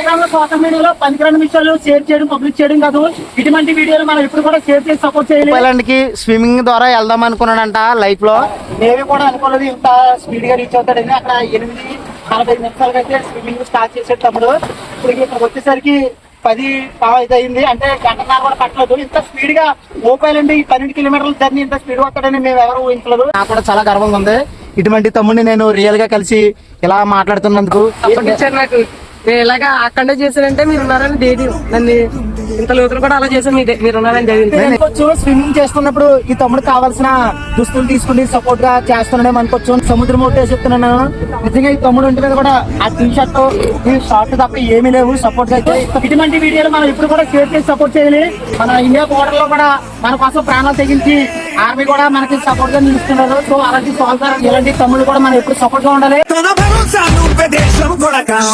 ఇన్స్టాగ్రామ్లో సోషల్ మీడియాలో పనికిరాని విషయాలు షేర్ చేయడం పబ్లిక్ చేయడం కాదు. ఇటువంటి వీడియోలు మనం ఇప్పుడు కూడా షేర్ చేసి సపోర్ట్ చేయాలి. స్విమ్మింగ్ ద్వారా వెళ్దాం అనుకున్నాడంట లైఫ్లో. నేను కూడా అనుకోలేదు ఇంత స్పీడ్గా రీచ్ అవుతాడని. అక్కడ ఎనిమిది నలభై ఐదు నిమిషాలకి అయితే స్విమ్మింగ్ స్టార్ట్ చేసేటప్పుడు ఇప్పుడు ఇక్కడికి వచ్చేసరికి పది పావు అయితే అయింది. అంటే గంటన్నర కూడా పట్టలేదు. ఇంత స్పీడ్గా ఓపాయలండి ఈ పన్నెండు కిలోమీటర్ల జర్నీ ఇంత స్పీడ్ వస్తాడని మేము ఎవరు ఊహించలేదు. నాకు కూడా చాలా గర్వంగా ఉంది. ఇటువంటి తమ్ముడిని నేను రియల్గా కలిసి ఇలా మాట్లాడుతున్నందుకు. నేను ఇలాగా అక్కడే చేశానంటే మీరు ఉన్నారని ధైర్యం. నన్ను ఇంత లోతులు కూడా అలా చేశాను మీ మీరు ఉన్నారని ధైర్యం. నేను అనుకోవచ్చు స్విమ్మింగ్ చేస్తున్నప్పుడు ఈ తమ్ముడు కావాల్సిన దుస్తులు తీసుకుని సపోర్ట్గా చేస్తున్నాడేమో అనుకోవచ్చు. సముద్రం ఒకటే చెప్తున్నాను. నిజంగా ఈ తమ్ముడు ఇంటి మీద కూడా ఆ టీ షర్ట్ ఈ షార్ట్ తప్ప ఏమీ లేవు సపోర్ట్ అయితే. ఇటువంటి వీడియోలు మనం ఇప్పుడు కూడా షేర్ చేసి సపోర్ట్ చేయాలి. మన ఇండియా బోర్డర్లో కూడా మన కోసం ప్రాణాలు తెగించి ఆర్మీ కూడా మనకి సపోర్ట్గా నిలుస్తున్నారు. సో అలాంటి సోల్జర్ ఇలాంటి తమ్ముడు కూడా మనం ఎప్పుడు సపోర్ట్గా ఉండాలి. পড়া কাম